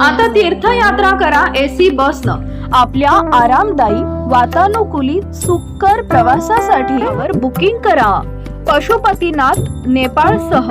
आता तीर्थयात्रा करा एसी बसनं. आपल्या आरामदायी वातानुकूलित सुकर प्रवासासाठी वर बुकिंग करा. पशुपतीनाथ नेपाळसह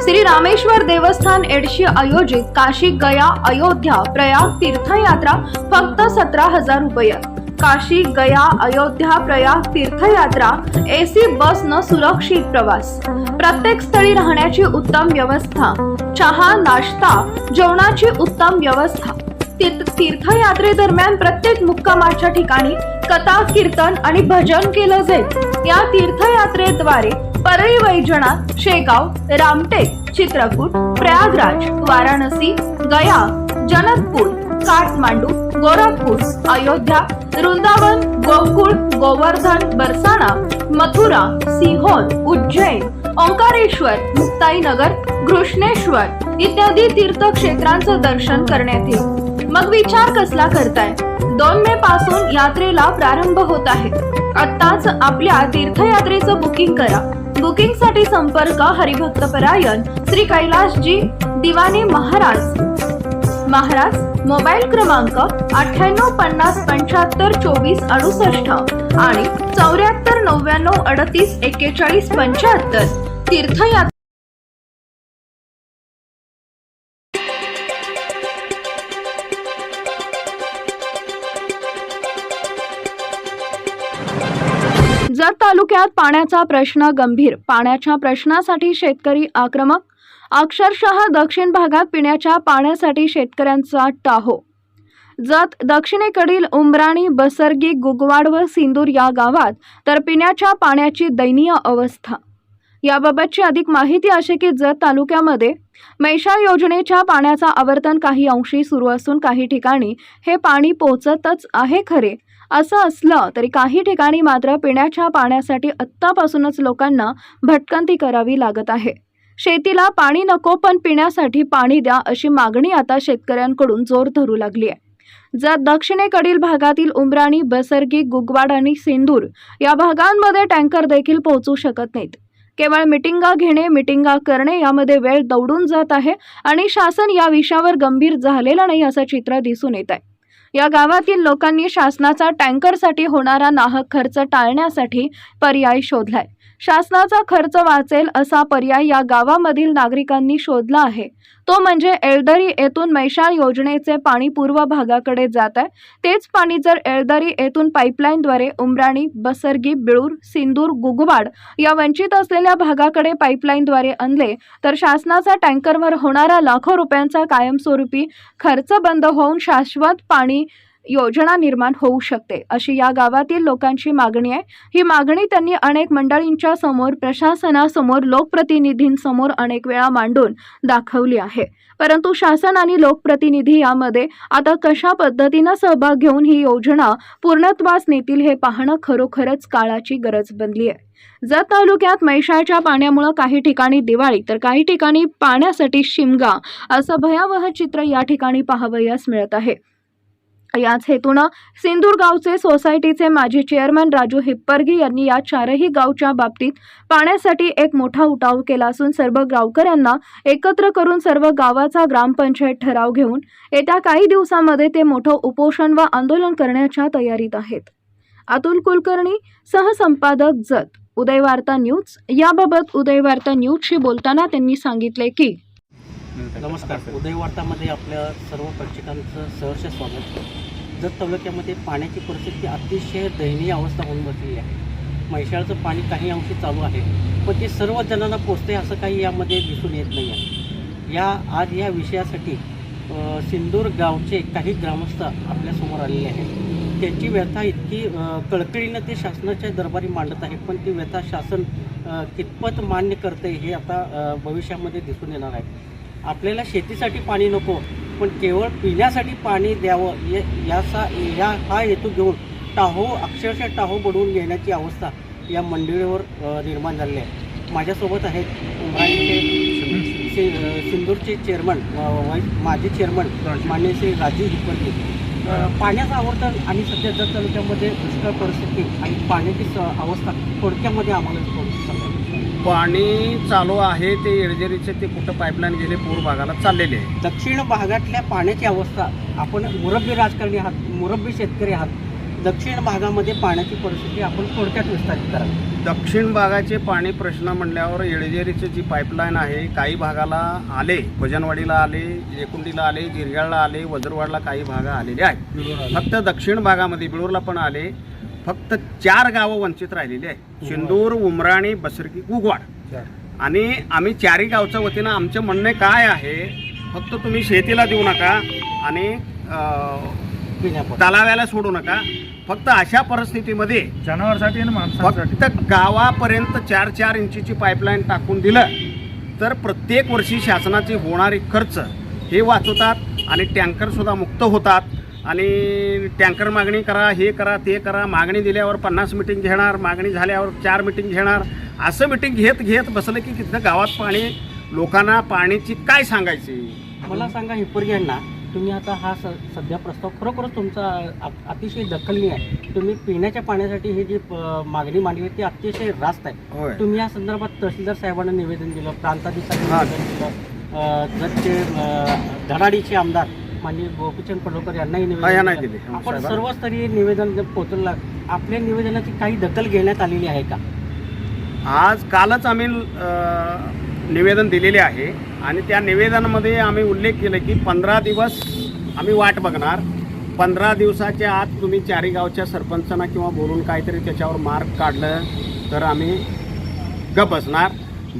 श्री रामेश्वर देवस्थान एडशी आयोजित काशी गया अयोध्या प्रयाग तीर्थयात्रा फक्त सतरा हजार रुपये. काशी गया अयोध्या प्रयाग तीर्थयात्रा एसी बस न सुरक्षित प्रवास. प्रत्येक स्थळी राहण्याची उत्तम व्यवस्था. चहा नाश्ता जेवणाची उत्तम व्यवस्था. तीर्थयात्रेदरम्यान प्रत्येक मुक्कामाच्या ठिकाणी कथा कीर्तन आणि भजन केलं जाईल. या तीर्थयात्रेद्वारे परळी वैजनाथ शेगाव रामटेक चित्रकूट प्रयागराज वाराणसी गया जनकपूर काठमांडू गोरखपूर अयोध्या वृंदावन गोकुळ गोवर्धन बरसाणा मथुरा सिहोर उज्जैन ओंकारेश्वर मुक्ताईनगर घृष्णेश्वर इत्यादी तीर्थक्षेत्रांचं दर्शन करण्यात येईल. मग विचार कसला करताय? दोन मे पासून यात्रेला प्रारंभ होत आहे. आत्ताच आपल्या तीर्थयात्रेचं बुकिंग करा. बुकिंगसाठी संपर्क हरिभक्तपरायण श्री कैलाशजी दिवाने महाराज. महाराज मोबाईल क्रमांक अठ्ठ्याण्णव पन्नास पंच्याहत्तर चोवीस अडुसष्ट आणि चौऱ्याहत्तर नव्याण्णव अडतीस एक्केचाळीस पंच्याहत्तर. तीर्थयात्रा जत तालुक्यात पाण्याचा प्रश्न गंभीर. पाण्याच्या प्रश्नासाठी शेतकरी आक्रमक अक्षरशः दक्षिण भागात पिण्याच्या पाण्यासाठी शेतकऱ्यांचा टाहो. जत दक्षिणेकडील उमराणी बसर्गी गुगवाड व सिंदूर या गावात तर पिण्याच्या पाण्याची दयनीय अवस्था. याबाबतची अधिक माहिती अशी की जत तालुक्यामध्ये मैशाळ योजनेच्या पाण्याचा आवर्तन काही अंशी सुरू असून काही ठिकाणी हे पाणी पोचतच आहे खरे. असं असलं तरी काही ठिकाणी मात्र पिण्याच्या पाण्यासाठी आत्तापासूनच लोकांना भटकंती करावी लागत आहे. शेतीला पाणी नको पण पिण्यासाठी पाणी द्या अशी मागणी आता शेतकऱ्यांकडून जोर धरू लागली आहे. जर दक्षिणेकडील भागातील उमराणी बसर्गी गुगवाड आणि सिंदूर या भागांमध्ये टँकर देखील पोहोचू शकत नाहीत. केवळ मिटिंगा घेणे मिटिंगा करणे यामध्ये वेळ दौडून जात आहे आणि शासन या विषयावर गंभीर झालेलं नाही असं चित्र दिसून येत आहे. या गावातील लोकांनी शासनाचा टँकरसाठी होणारा नाहक खर्च टाळण्यासाठी पर्याय शोधलाय. शासनाचा खर्च वाचेल असा पर्याय या गावामधील नागरिकांनी शोधला आहे. तो म्हणजे एळदरी येथून मैशाळ योजनेचे पाणी पूर्व भागाकडे जात आहे. तेच पाणी जर एळदरी येथून पाईपलाईनद्वारे उमराणी बसर्गी बिळूर सिंदूर गुगवाड या वंचित असलेल्या भागाकडे पाईपलाईनद्वारे आणले तर शासनाचा टँकरवर होणारा लाखो रुपयांचा कायमस्वरूपी खर्च बंद होऊन शाश्वत पाणी योजना निर्माण होऊ शकते अशी या गावातील लोकांची मागणी आहे. ही मागणी त्यांनी अनेक मंडळींच्या समोर प्रशासनासमोर लोकप्रतिनिधींसमोर अनेक वेळा मांडून दाखवली आहे. परंतु शासन आणि लोकप्रतिनिधी यामध्ये आता कशा पद्धतीनं सहभाग घेऊन ही योजना पूर्णत्वास नेतील हे पाहणं खरोखरच काळाची गरज बनली आहे. जत तालुक्यात मैशाळच्या पाण्यामुळं काही ठिकाणी दिवाळी तर काही ठिकाणी पाण्यासाठी शिमगा असं भयावह चित्र या ठिकाणी पाहावयास मिळत आहे. याच हेतूनं सिंदूरगावचे सोसायटीचे माजी चेअरमन राजू हिप्परगी यांनी या चारही गावच्या बाबतीत पाण्यासाठी एक मोठा उठाव केला असून सर्व गावकऱ्यांना एकत्र करून सर्व गावाचा ग्रामपंचायत ठराव घेऊन येत्या काही दिवसांमध्ये ते मोठं उपोषण व आंदोलन करण्याच्या तयारीत आहेत. अतुल कुलकर्णी सहसंपादक जत उदयवार्ता न्यूज. याबाबत उदयवार्ता न्यूजशी बोलताना त्यांनी सांगितले की नमस्कार. उदयवार्तामध्ये आपल्या सर्व प्रेक्षकांचं सहर्ष स्वागत. जत तालुक्यामध्ये पाण्याची परिस्थिती अतिशय दयनीय अवस्था होऊन बसलेली आहे. म्हैशाळचं पाणी काही अंशी चालू आहे पण ते सर्व जणांना पोचते असं काही यामध्ये दिसून येत नाही आहे. या आज या विषयासाठी सिंदूर गावचे काही ग्रामस्थ आपल्यासमोर आलेले आहेत. त्यांची व्यथा इतकी कळकळीनं ते शासनाच्या दरबारी मांडत आहे पण ती व्यथा शासन कितपत मान्य करते हे आता भविष्यामध्ये दिसून येणार आहे. आपल्याला शेतीसाठी पाणी नको पण केवळ पिण्यासाठी पाणी द्यावं ये याचा या हा हेतू घेऊन टाहो अक्षरशः टाहो बडवून घेण्याची अवस्था या मंडळीवर निर्माण झालेली आहे. माझ्यासोबत आहेत अ, सिंदूरचे चेअरमन अ, वाईस माजी चेअरमन मान्य श्री राजीव अ, पाण्याचं आवर्तन आणि सध्या जत तालुक्यामध्ये दुष्काळ परिस्थिती आणि पाण्याची स- अवस्था थोडक्यामध्ये आम्हाला पाणी चालू आहे ते येळजेरीचे ते कुठं पाईपलाईन गेले पूर भागाला चाललेले आहे. दक्षिण भागातल्या पाण्याची अवस्था आपण मुरब्बी राजकारणी आहात मुरब्बी शेतकरी आहात दक्षिण भागामध्ये पाण्याची परिस्थिती आपण थोडक्यात विस्तारित करा. दक्षिण भागाचे पाणी प्रश्न म्हणल्यावर येळजेरीची जी पाईपलाईन आहे काही भागाला आले भजनवाडीला आले एकुंडीला आले गिरगाळला आले वजरवाडला काही भाग आलेले आहेत. फक्त दक्षिण भागामध्ये बिळूरला पण आले फक्त चार गावं वंचित राहिलेली आहे शिंदूर उमराणी बसरकी गुगवाड आणि आम्ही चारही गावच्या वतीनं आमचं म्हणणे काय आहे फक्त तुम्ही शेतीला देऊ नका आणि. तलाव्याला सोडू नका. फक्त अशा परिस्थितीमध्ये जनावरसाठी फक्त गावापर्यंत चार चार इंचीची पाईपलाईन टाकून दिलं तर प्रत्येक वर्षी शासनाची होणारी खर्च हे वाचवतात आणि टँकरसुद्धा मुक्त होतात. आणि टँकर मागणी करा हे करा ते करा मागणी दिल्यावर पन्नास मिटिंग घेणार मागणी झाल्यावर चार मिटिंग घेणार. असं मिटिंग घेत घेत बसलं की तिथं गावात पाणी लोकांना पाण्याची काय सांगायची? मला सांगा हिप्परगे यांना तुम्ही आता हा स सध्या प्रस्ताव खरोखरच तुमचा अतिशय दखलनीय आहे. तुम्ही पिण्याच्या पाण्यासाठी ही जी प- मागणी मांडली आहे ती अतिशय रास्त आहे. तुम्ही या संदर्भात तहसीलदार साहेबांना निवेदन दिलं प्रांताधिकारी. निवेदन दिलं जतचे अ, धडाडीचे आमदार माननीय गोपीचंद पडळकर यांनाही हा, निवेदन दिलं. दिले. आपण. सर्वस्तरीय निवेदन पोहोचवलं आपल्या निवेदनाची काही दखल घेण्यात आलेली आहे का आज कालच आम्ही निवेदन दिलेले आहे आणि त्या निवेदनामध्ये आम्ही उल्लेख केला की पंधरा दिवस आम्ही वाट बघणार पंधरा दिवसाच्या आत तुम्ही चारी गावच्या सरपंचांना किंवा बोलून काहीतरी त्याच्यावर मार्क काढलं तर आम्ही गप बसणार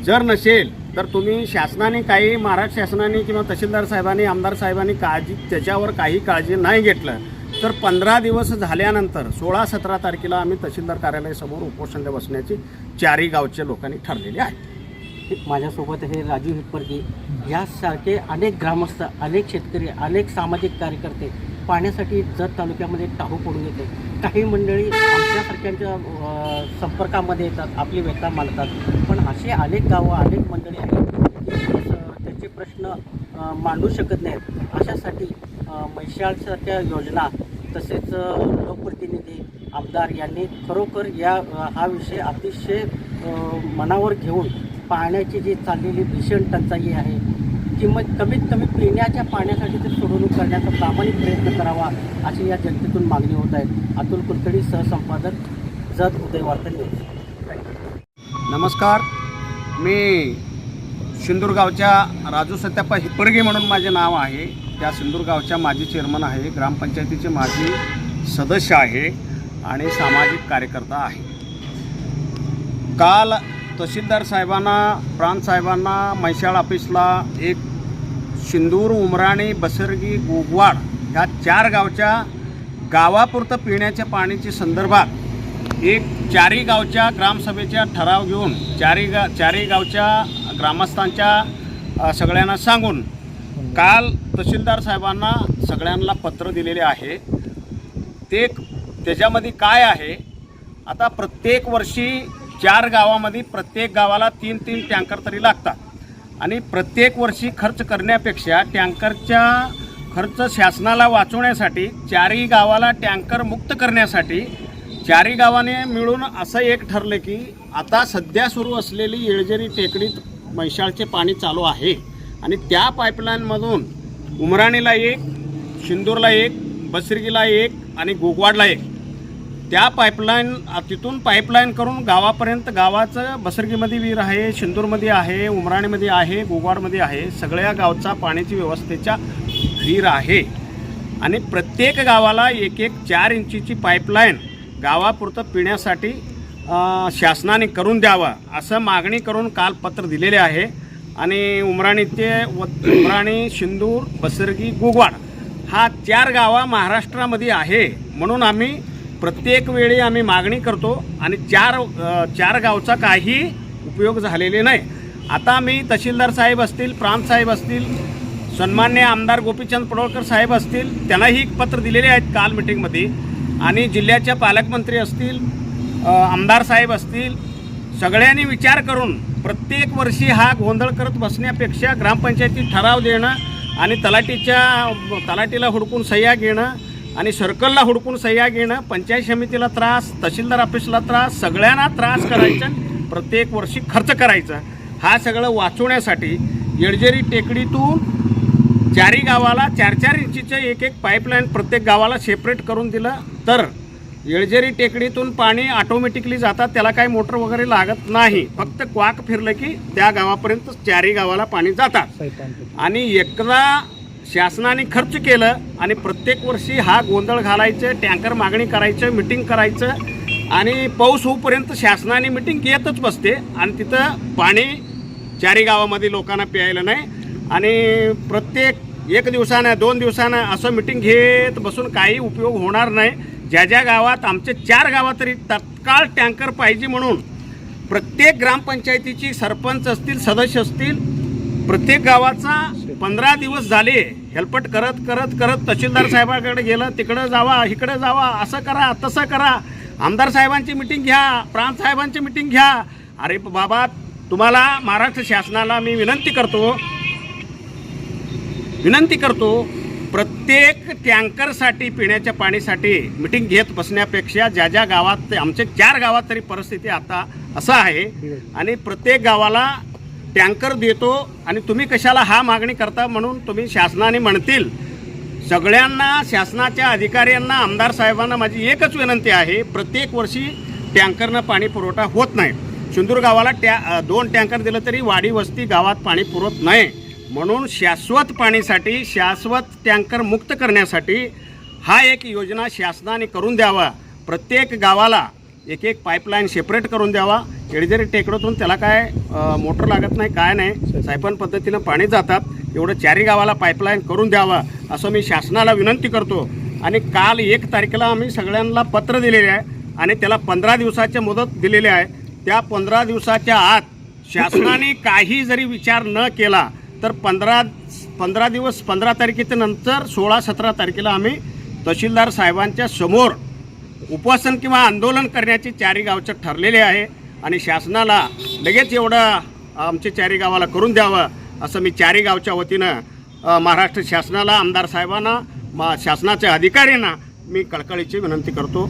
जर नसेल तर तुम्ही शासनाने काही महाराष्ट्र शासनाने किंवा तहसीलदार साहेबांनी आमदार साहेबांनी काळजी त्याच्यावर काही काळजी नाही घेतलं. तर पंधरा दिवस झाल्यानंतर सोळा सतरा तारखेला आम्ही तहसीलदार कार्यालयासमोर उपोषण बसण्याची चारही गावच्या लोकांनी ठरलेली आहे. माझ्यासोबत हे राजू हिप्परजी यासारखे अनेक ग्रामस्थ अनेक शेतकरी अनेक सामाजिक कार्यकर्ते पाण्यासाठी जत तालुक्यामध्ये टाहू पडून येते. काही मंडळी आमच्यासारख्यांच्या संपर्कामध्ये येतात आपली व्यथा मांडतात. पण असे अनेक गावं अनेक मंडळी आहेत की त्याचे प्रश्न मांडू शकत नाहीत. अशासाठी मैशाळसारख्या योजना तसेच लोकप्रतिनिधी आमदार यांनी खरोखर या हा विषय अतिशय मनावर घेऊन पाण्याची जी चाललेली भीषण टंचाई आहे किंमत कमीत कमी पिण्याच्या पाण्यासाठी ते सोडवणूक करण्याचा प्रामाणिक प्रयत्न करावा अशी या जनतेतून मागणी होत आहे. अतुल कुलकर्णी सहसंपादक जत उदय न्यूज. नमस्कार. मी सिंदूरगावच्या राजू सत्याप्पा हिप्परगे म्हणून माझे नाव आहे. त्या सिंदूरगावच्या माजी चेअरमन आहे ग्रामपंचायतीचे माजी सदस्य आहे आणि सामाजिक कार्यकर्ता आहे. काल तहसीलदार साहेबांना प्रांत साहेबांना म्हैसाळ ऑफिसला एक सिंदूर उमराणे बसरगी गोगवाड ह्या चार गावच्या गावापुरतं पिण्याच्या पाण्याच्या संदर्भात एक चारही गावच्या ग्रामसभेच्या ठराव घेऊन चारही गा चारही गावच्या ग्रामस्थांच्या सगळ्यांना सांगून काल तहसीलदार साहेबांना सगळ्यांना पत्र दिलेले आहे. ते त्याच्यामध्ये काय आहे? आता प्रत्येक वर्षी चार गावामध्ये प्रत्येक गावाला तीन तीन टँकर तरी लागतात. आणि प्रत्येक वर्षी खर्च करण्यापेक्षा टँकरच्या खर्च शासनाला वाचवण्यासाठी चारही गावाला टँकर मुक्त करण्यासाठी चारही गावाने मिळून असं एक ठरलं की आता सध्या सुरू असलेली येळजेरी टेकडीत म्हैशाळचे पाणी चालू आहे. आणि त्या पाईपलाईनमधून उमराणीला एक शिंदूरला एक बसरगीला एक आणि गोगवाडला एक. त्या पाईपलाईन तिथून पाईपलाईन करून गावापर्यंत गावाचं बसरगीमध्ये विहीर आहे शिंदूरमध्ये आहे उमराणीमध्ये आहे गोगवाडमध्ये आहे सगळ्या गावचा पाण्याची व्यवस्थेच्या विहीर आहे. आणि प्रत्येक गावाला एक एक चार इंचीची पाईपलाईन गावापुरतं पिण्यासाठी शासनाने करून द्यावं असं मागणी करून काल पत्र दिलेले आहे. आणि उमराणी ते व उमराणी शिंदूर बसरगी गोगवाड हा चार गावा महाराष्ट्रामध्ये आहे. म्हणून आम्ही प्रत्येक वेळी आम्ही मागणी करतो आणि चार चार गावचा काही उपयोग झालेले नाही. आता मी तहसीलदार साहेब असतील प्रांत साहेब असतील सन्मान्य आमदार गोपीचंद पडोळकर साहेब असतील त्यांनाही पत्र दिलेले आहेत काल मिटिंगमध्ये. आणि जिल्ह्याच्या पालकमंत्री असतील आमदार साहेब असतील सगळ्यांनी विचार करून प्रत्येक वर्षी हा गोंधळ करत बसण्यापेक्षा ग्रामपंचायतीत ठराव देणं आणि तलाटीच्या तलाटीला हुडकून सह्या घेणं आणि सर्कलला हुडकून सह्या घेणं पंचायत समितीला त्रास तहसीलदार ऑफिसला त्रास सगळ्यांना त्रास करायचा प्रत्येक वर्षी खर्च करायचा. हा सगळं वाचवण्यासाठी येळजेरी टेकडीतून चारी गावाला चार चार इंचीचं एक एक पाईपलाईन प्रत्येक गावाला सेपरेट करून दिलं. तर येळजेरी टेकडीतून पाणी ऑटोमॅटिकली जातात त्याला काही मोटर वगैरे लागत नाही. फक्त क्वाक फिरलं की त्या गावापर्यंत चारही गावाला पाणी जातात. आणि एकदा शासनाने खर्च केलं आणि प्रत्येक वर्षी हा गोंधळ घालायचं टँकर मागणी करायचं मिटिंग करायचं आणि पाऊस होऊपर्यंत शासनाने मिटिंग घेतच बसते आणि तिथं पाणी चारी गावामध्ये लोकांना प्यायला नाही. आणि प्रत्येक एक दिवसानं दोन दिवसानं असं मिटिंग घेत बसून काही उपयोग होणार नाही. ज्या ज्या गावात आमचे चार गावात तरी तत्काळ टँकर पाहिजे म्हणून प्रत्येक ग्रामपंचायतीची सरपंच असतील सदस्य असतील प्रत्येक गावाचा पंधरा दिवस झाले. हेल्पट करत करत करत तहसीलदार साहेबाकडे गेलं तिकडं जावा इकडं जावा असं करा तसं करा. आमदार साहेबांची मिटिंग घ्या प्रांत साहेबांची मिटिंग घ्या. अरे बाबा तुम्हाला महाराष्ट्र शासनाला मी विनंती करतो विनंती करतो प्रत्येक टँकरसाठी पिण्याच्या पाणीसाठी मिटिंग घेत बसण्यापेक्षा ज्या ज्या गावात ते आमच्या चार गावात तरी परिस्थिती आता असं आहे. आणि प्रत्येक गावाला टँकर देतो आणि तुम्ही कशाला हा मागणी करता म्हणून तुम्ही शासनाने म्हणतील. सगळ्यांना शासनाच्या अधिकाऱ्यांना आमदार साहेबांना माझी एकच विनंती आहे प्रत्येक वर्षी टँकरनं पाणी पुरवठा होत नाही. सिंदूर गावाला टॅ दोन टँकर दिलं तरी वाडी वस्ती गावात पाणी पुरवत नाही. म्हणून शाश्वत पाणीसाठी शाश्वत टँकर मुक्त करण्यासाठी हा एक योजना शासनाने करून द्यावा. प्रत्येक गावाला एक एक पाईपलाईन सेपरेट करून द्यावा. येळजेरी टेकडीतून त्याला काय मोटर लागत नाही काय नाही सायपन पद्धतीनं पाणी जातात. एवढं चारी गावाला पाईपलाईन करून द्यावा असं मी शासनाला विनंती करतो. आणि काल एक तारखेला आम्ही सगळ्यांना पत्र दिलेले आहे आणि त्याला पंधरा दिवसाच्या मुदत दिलेली आहे. त्या पंधरा दिवसाच्या आत शासनाने काही जरी विचार न केला तर पंधरा पंधरा दिवस पंधरा तारखेच्या नंतर सोळा सतरा तारखेला आम्ही तहसीलदार साहेबांच्या समोर उपोषण किंवा आंदोलन करण्याचे चारी गावचं ठरलेले आहे आणि शासनाला लगेच एवढं आमच्या चारी गावाला करून द्यावं असं मी चारी गावच्या वतीनं महाराष्ट्र शासनाला आमदार साहेबांना मा शासनाच्या अधिकाऱ्यांना मी कळकळीची विनंती करतो.